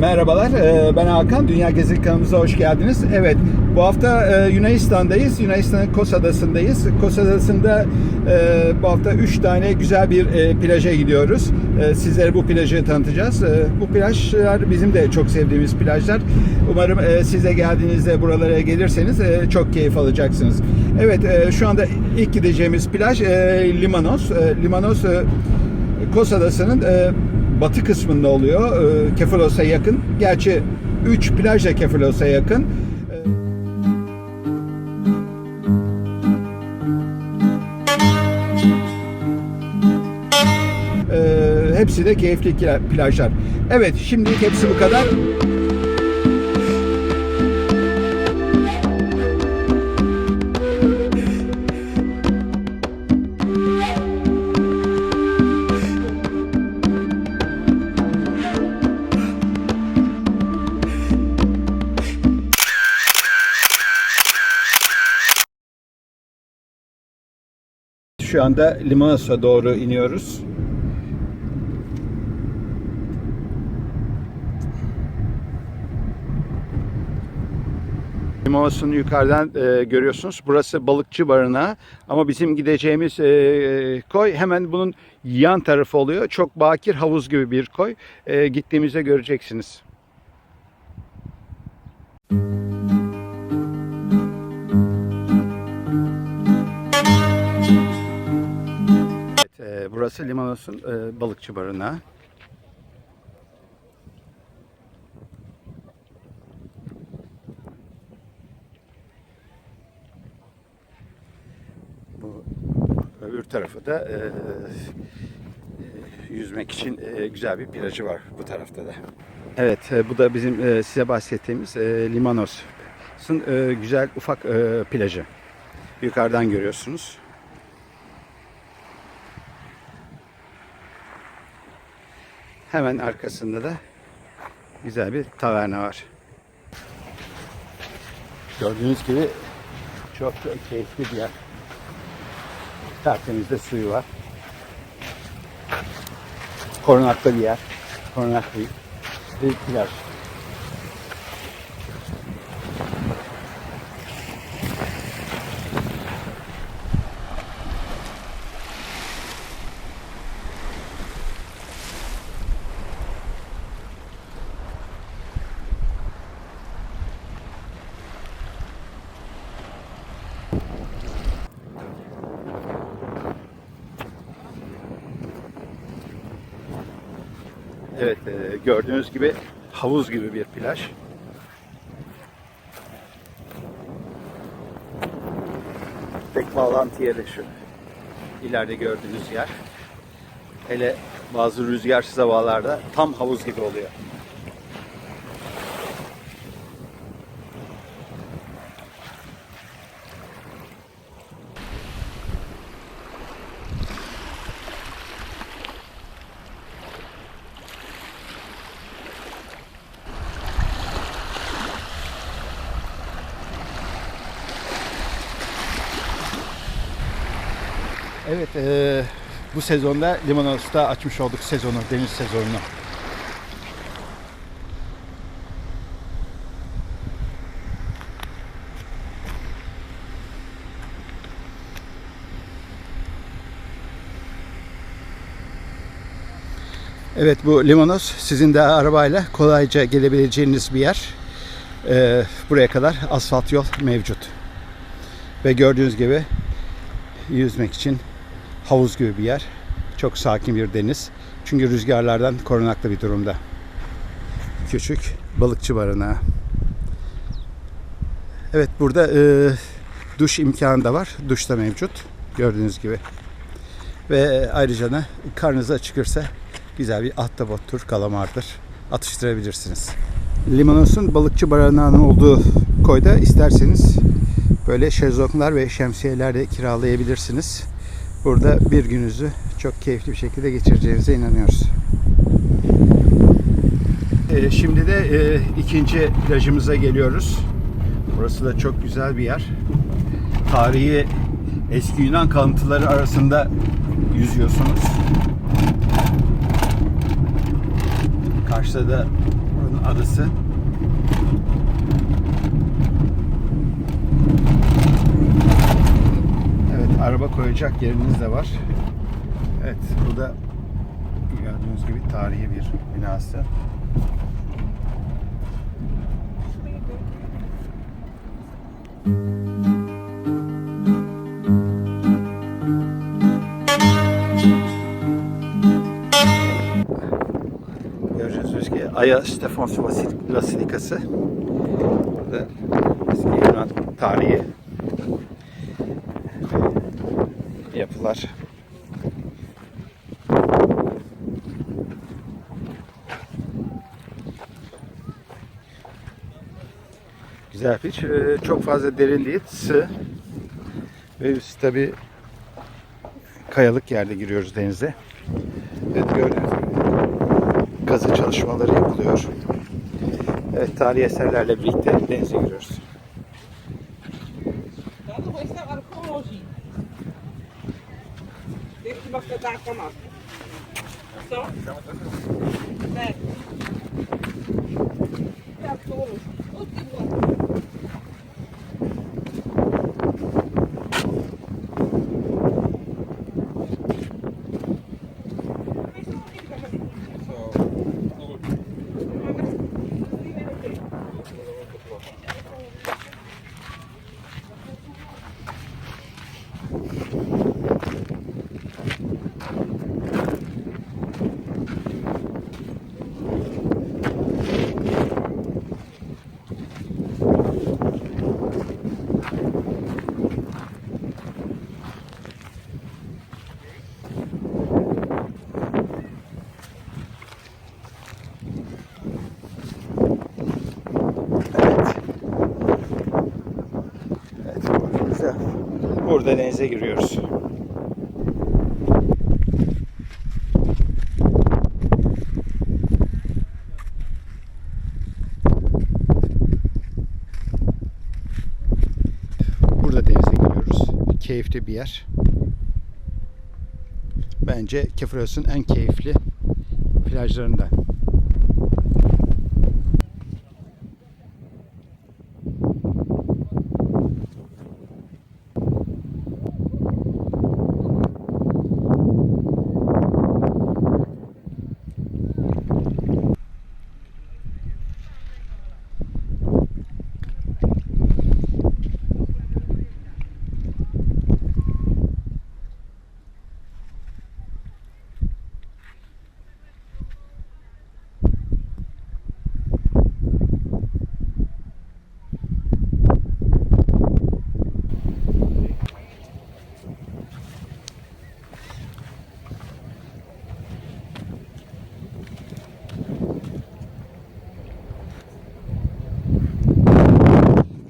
Merhabalar, e, ben Hakan. Dünya Gezi kanalımıza hoş geldiniz. Evet, bu hafta e, Yunanistan'dayız. Yunanistan'ın Kos Adası'ndayız. Kos Adası'nda e, bu hafta 3 tane güzel bir plaja gidiyoruz. Sizlere bu plajı tanıtacağız. Bu plajlar bizim de çok sevdiğimiz plajlar. Umarım e, siz de geldiğinizde buralara gelirseniz çok keyif alacaksınız. Evet, şu anda ilk gideceğimiz plaj Limanos. Limanos Kos Adası'nın batı kısmında oluyor. E, Kefalos'a yakın. Gerçi 3 plaj da Kefalos'a yakın. E, hepsi de keyifli plajlar. Evet, şimdilik hepsi bu kadar. Şu anda Limanos'a doğru iniyoruz. Limanos'un yukarıdan e, görüyorsunuz. Burası balıkçı barınağı. Ama bizim gideceğimiz e, koy hemen bunun yan tarafı oluyor. Çok bakir havuz gibi bir koy. E, gittiğimizde göreceksiniz. Burası Limanos'un e, balıkçı barınağı. Bu öbür tarafı da e, e, yüzmek için e, güzel bir plajı var bu tarafta da. Evet, e, bu da bizim e, size bahsettiğimiz e, Limanos'un e, güzel ufak e, plajı. Yukarıdan görüyorsunuz. Hemen arkasında da güzel bir taverna var. Gördüğünüz gibi çok keyifli bir yer. Tertemiz de suyu var. Korunaklı bir yer. Korunaklı bir plaj. Evet, e, gördüğünüz gibi havuz gibi bir plaj. Tek bağlantı şu. İleride gördüğünüz yer. Hele bazı rüzgarsız havalarda tam havuz gibi oluyor. Evet, e, bu sezonda Limanos'ta açmış olduk sezonu, deniz sezonunu. Evet bu Limanos sizin de arabayla kolayca gelebileceğiniz bir yer. E, buraya kadar asfalt yol mevcut. Ve gördüğünüz gibi yüzmek için havuz gibi bir yer. Çok sakin bir deniz. Çünkü rüzgarlardan korunaklı bir durumda. Küçük balıkçı barınağı. Evet burada e, duş imkanı da var. Duş da mevcut. Gördüğünüz gibi. Ve ayrıca da karnınız acıkırsa güzel bir ahtapottur, kalamardır. Atıştırabilirsiniz. Limanos'un balıkçı barınağının olduğu koyda isterseniz böyle şezlonglar ve şemsiyeler de kiralayabilirsiniz. Burada bir gününüzü çok keyifli bir şekilde geçireceğinize inanıyoruz. Ee, şimdi de e, ikinci plajımıza geliyoruz. Burası da çok güzel bir yer. Tarihi eski Yunan kalıntıları arasında yüzüyorsunuz. Karşıda da Buranın adası. Evet, araba koyacak yeriniz de var. Evet, bu da gördüğünüz gibi tarihi bir binası. Gördüğünüz gibi Aya Stefanos Vasil- Basilikası. Burada eski Yunan tarihi yapılar. Güzel bir ee, çok fazla derin değil, sığ ve biz tabi kayalık yerde giriyoruz denize. Evet gördüğünüz gibi kazı çalışmaları yapılıyor. Evet tarihi eserlerle birlikte denize giriyoruz. Aqui pra tá pegar a camada. Só? Pega. É, é tudo. Burada denize giriyoruz. Burada denize giriyoruz. Keyifli bir yer. Bence Kefros'un en keyifli plajlarından.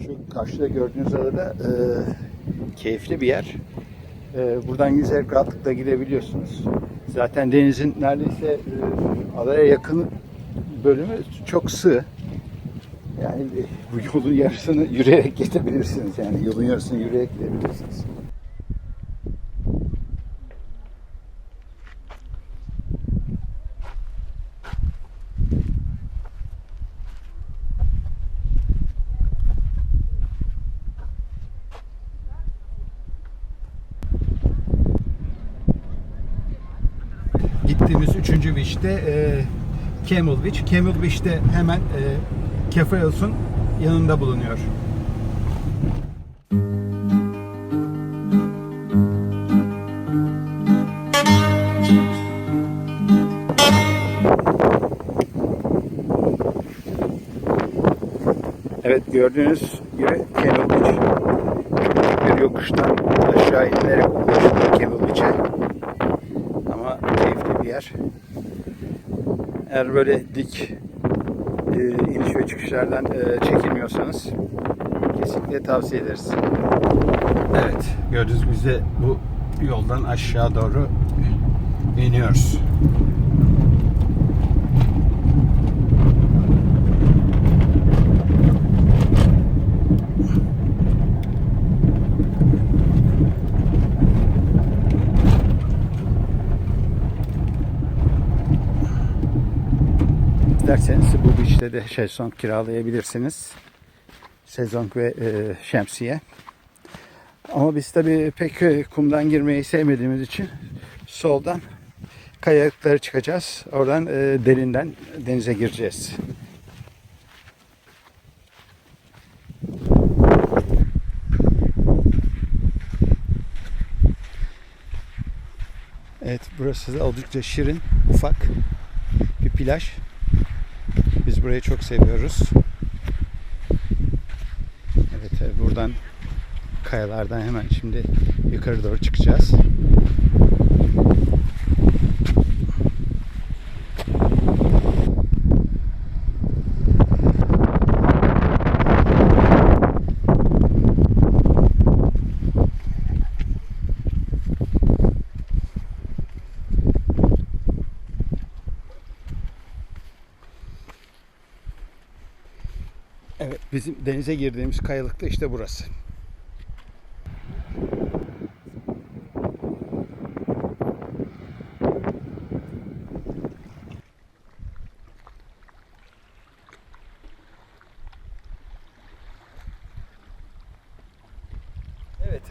Şu karşıda gördüğünüz adada e, keyifli bir yer. E, buradan yüzerek rahatlıkla gidebiliyorsunuz. Zaten denizin neredeyse e, adaya yakın bölümü çok sığ. Yani e, bu yolun yarısını yürüyerek gidebilirsiniz. Yani yolun yarısını yürüyerek gidebilirsiniz. Beach'te e, Camel Beach. Camel Beach'te hemen e, Kefros'un yanında bulunuyor. Evet gördüğünüz gibi Camel Beach bir yokuştan aşağı inerek ulaşılıyor Camel Beach'e ama keyifli bir yer. Eğer böyle dik e, iniş ve çıkışlardan e, çekinmiyorsanız kesinlikle tavsiye ederiz. Evet, gördüğünüz bize bu yoldan aşağı doğru iniyoruz. İsterseniz bu beach'te de şezlong kiralayabilirsiniz. Sezong ve e, şemsiye. Ama biz tabii pek e, kumdan girmeyi sevmediğimiz için soldan kayalıklara çıkacağız. Oradan e, derinden denize gireceğiz. Evet burası da oldukça şirin, ufak bir plaj. Burayı çok seviyoruz. Evet e, buradan kayalardan hemen şimdi yukarı doğru çıkacağız. Evet bizim denize girdiğimiz kayalık da işte burası.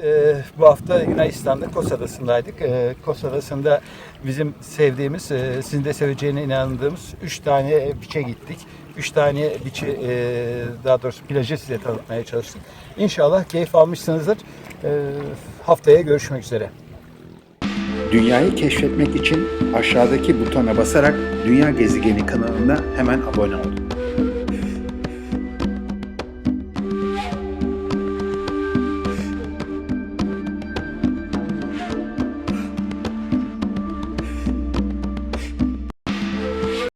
E, bu hafta Yunanistan'da Kos Adası'ndaydık. E, Kos Adası'nda bizim sevdiğimiz, e, sizin de seveceğine inandığımız 3 tane biçe gittik. 3 tane biçi, e, daha doğrusu plajı size tanıtmaya çalıştık. İnşallah keyif almışsınızdır. E, haftaya görüşmek üzere. Dünyayı keşfetmek için aşağıdaki butona basarak Dünya Gezegeni kanalına hemen abone olun.